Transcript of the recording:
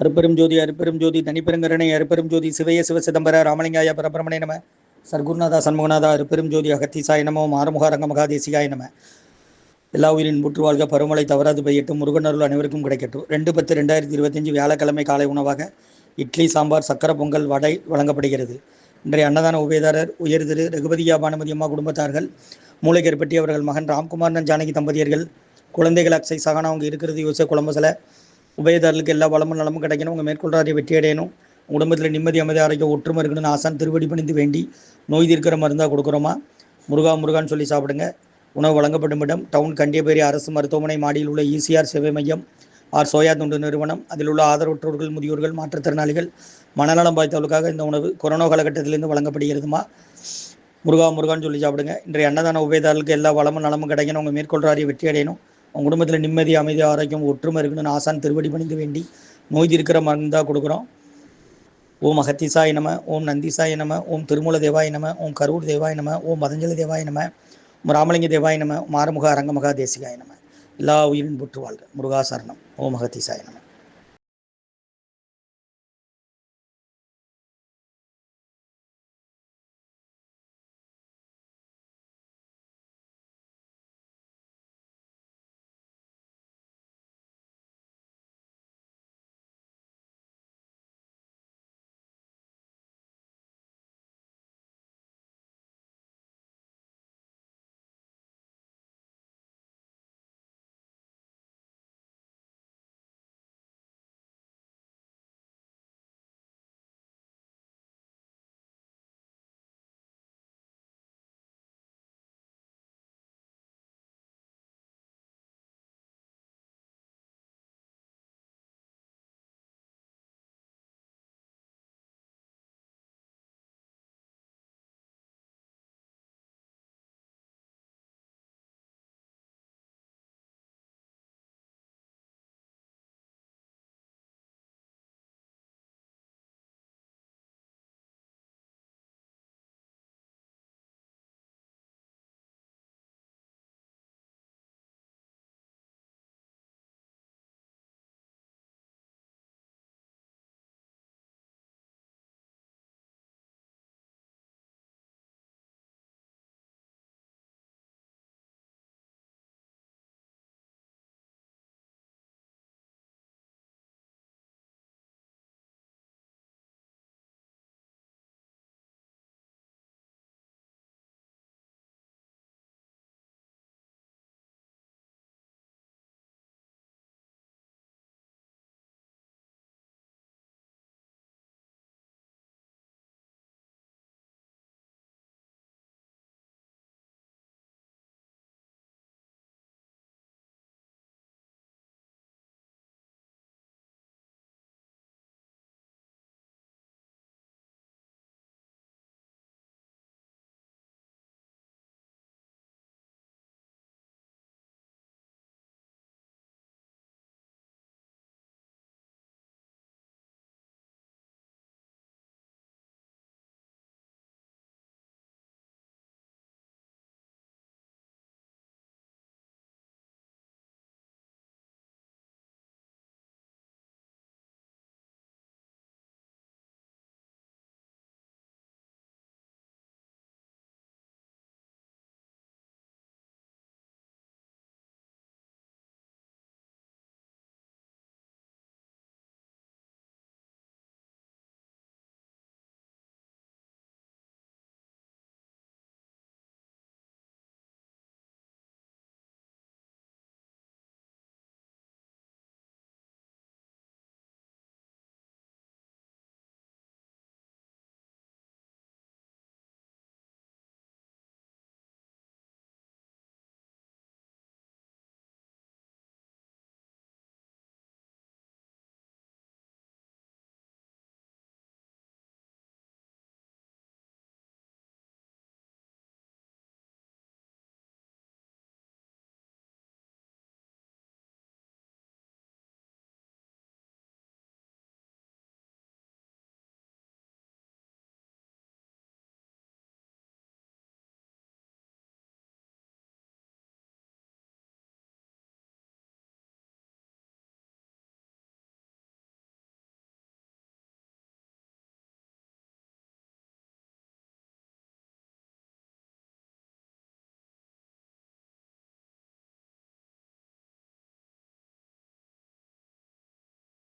அருப்பெரும் ஜோதி அருப்பெரும் ஜோதி தனிப்பெருங்கருணை அருப்பெரும் ஜோதி சிவய சிவ சிதம்பர ராமலிங்காய பரபிரமணே நம சர்க்குருநாதா சண்முகநாதா அருப்பெரும் ஜோதி அகத்தீசாய நமோ ஆறுமுக ரங்க மகாதேசிகாய நம. எல்லா உயிரின் முற்று வாழ்க பருமலை தவறாது பெய்யட்டும் முருகனருள் அனைவருக்கும் கிடைக்கட்டும். ரெண்டு பத்து ரெண்டாயிரத்தி இருபத்தஞ்சு வியாழக்கிழமை காலை உணவாக இட்லி சாம்பார் சக்கரை பொங்கல் வடை வழங்கப்படுகிறது. இன்றைய அன்னதான உபயதாரர் உயர் திரு ரகுபதியா பானுமதி அம்மா குடும்பத்தார்கள் மூளைக்கருப்பட்டி அவர்கள் மகன் ராம்குமார் ஜானகி தம்பதியர்கள் குழந்தைகள் அக்ஸை சகானா அவங்க இருக்கிறது யோசை குழம்பசில உபயதாரர்களுக்கு எல்லா வளமும் நலமும் கிடைக்கணும். உங்கள் மேற்கொள்றாரை வெற்றி அடையணும். குடும்பத்தில் நிம்மதி அமைதி ஆரோக்கியம் ஒற்றுமை இருக்கணும்னு ஆசான் திருவடி பணிந்து வேண்டி நோய் தீர்க்கிற மருந்தாக கொடுக்குறோமா? முருகா முருகான்னு சொல்லி சாப்பிடுங்க. உணவு வழங்கப்படும் இடம் டவுன் கண்டியபேரி அரசு மருத்துவமனை மாடியில் உள்ள இசிஆர் சேவை மையம் ஆர் சோயா துண்டு நிறுவனம். அதில் உள்ள ஆதரவற்றோர்கள் முதியோர்கள் மாற்றுத்திறனாளிகள் மனநலம் பாதித்தவர்களுக்காக இந்த உணவு கொரோனா காலகட்டத்திலிருந்து வழங்கப்படுகிறதுமா? முருகா முருகான்னு சொல்லி சாப்பிடுங்க. இன்றைய அன்னதான உபயதாரர்களுக்கு எல்லா வளமும் நலமும் கிடைக்கணும். உங்கள் மேற்கொள்றாரிய வெற்றி அடையணும். உங்கள் குடும்பத்தில் நிம்மதி அமைதி ஆரோக்கியம் ஒற்றுமை இருக்கணும்னு ஆசான் திருவடி பணிந்து வேண்டி நோய் இருக்கிற மருந்தாக கொடுக்குறோம். ஓம் அகத்திசாய நம ஓம் நந்திசாய நம ஓம் திருமூல தேவாய நம ஓம் கரூர் தேவாய நம ஓம் பதஞ்சலி தேவாய நம ஓம் ராமலிங்க தேவாய நம மாரமுக அரங்கமகா தேசிகாய நம. எல்லா உயிரின் புற்று வாழ்க. முருகா சரணம். ஓம் அகத்திசாய நம.